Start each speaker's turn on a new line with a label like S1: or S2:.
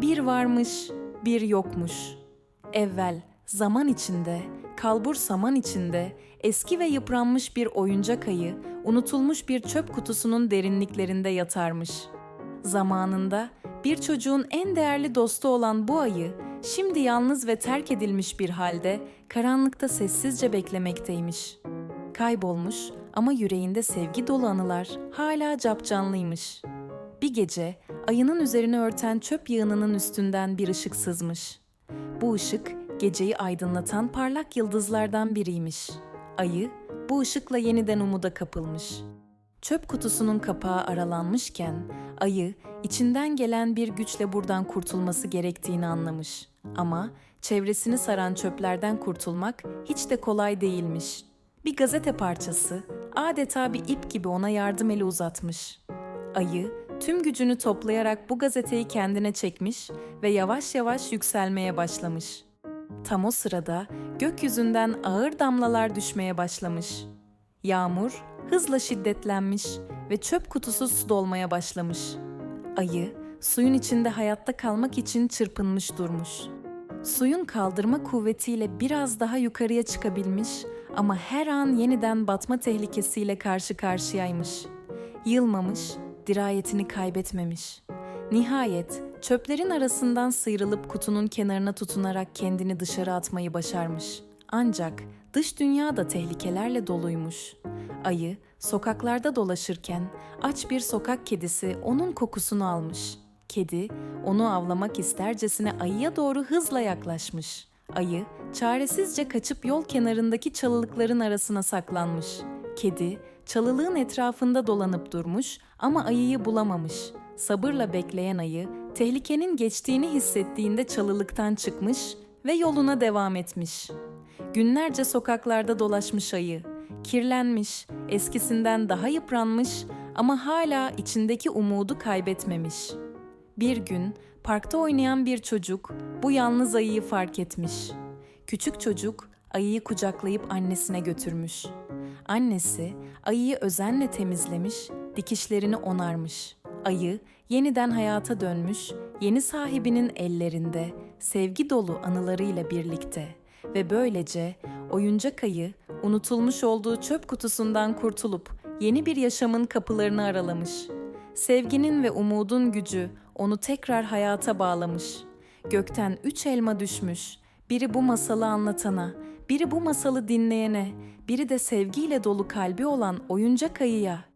S1: Bir varmış, bir yokmuş. Evvel zaman içinde, kalbur saman içinde, eski ve yıpranmış bir oyuncak ayı, unutulmuş bir çöp kutusunun derinliklerinde yatarmış. Zamanında bir çocuğun en değerli dostu olan bu ayı, şimdi yalnız ve terk edilmiş bir halde karanlıkta sessizce beklemekteymiş. Kaybolmuş ama yüreğinde sevgi dolu anılar hala capcanlıymış. Bir gece ayının üzerine örten çöp yığınının üstünden bir ışık sızmış. Bu ışık geceyi aydınlatan parlak yıldızlardan biriymiş. Ayı bu ışıkla yeniden umuda kapılmış. Çöp kutusunun kapağı aralanmışken ayı içinden gelen bir güçle buradan kurtulması gerektiğini anlamış. Ama çevresini saran çöplerden kurtulmak hiç de kolay değilmiş. Bir gazete parçası adeta bir ip gibi ona yardım eli uzatmış. Ayı tüm gücünü toplayarak bu gazeteyi kendine çekmiş ve yavaş yavaş yükselmeye başlamış. Tam o sırada gökyüzünden ağır damlalar düşmeye başlamış. Yağmur hızla şiddetlenmiş ve çöp kutusu su dolmaya başlamış. Ayı suyun içinde hayatta kalmak için çırpınmış durmuş. Suyun kaldırma kuvvetiyle biraz daha yukarıya çıkabilmiş ama her an yeniden batma tehlikesiyle karşı karşıyaymış. Yılmamış, dirayetini kaybetmemiş. Nihayet çöplerin arasından sıyrılıp kutunun kenarına tutunarak kendini dışarı atmayı başarmış. Ancak dış dünya da tehlikelerle doluymuş. Ayı sokaklarda dolaşırken aç bir sokak kedisi onun kokusunu almış. Kedi onu avlamak istercesine ayıya doğru hızla yaklaşmış. Ayı çaresizce kaçıp yol kenarındaki çalılıkların arasına saklanmış. Kedi çalılığın etrafında dolanıp durmuş ama ayıyı bulamamış. Sabırla bekleyen ayı tehlikenin geçtiğini hissettiğinde çalılıktan çıkmış ve yoluna devam etmiş. Günlerce sokaklarda dolaşmış ayı. Kirlenmiş, eskisinden daha yıpranmış ama hala içindeki umudu kaybetmemiş. Bir gün parkta oynayan bir çocuk bu yalnız ayıyı fark etmiş. Küçük çocuk ayıyı kucaklayıp annesine götürmüş. Annesi ayıyı özenle temizlemiş, dikişlerini onarmış. Ayı yeniden hayata dönmüş, yeni sahibinin ellerinde, sevgi dolu anılarıyla birlikte ve böylece oyuncak ayı unutulmuş olduğu çöp kutusundan kurtulup yeni bir yaşamın kapılarını aralamış. Sevginin ve umudun gücü onu tekrar hayata bağlamış. Gökten üç elma düşmüş. Biri bu masalı anlatana, biri bu masalı dinleyene, biri de sevgiyle dolu kalbi olan oyuncak ayıya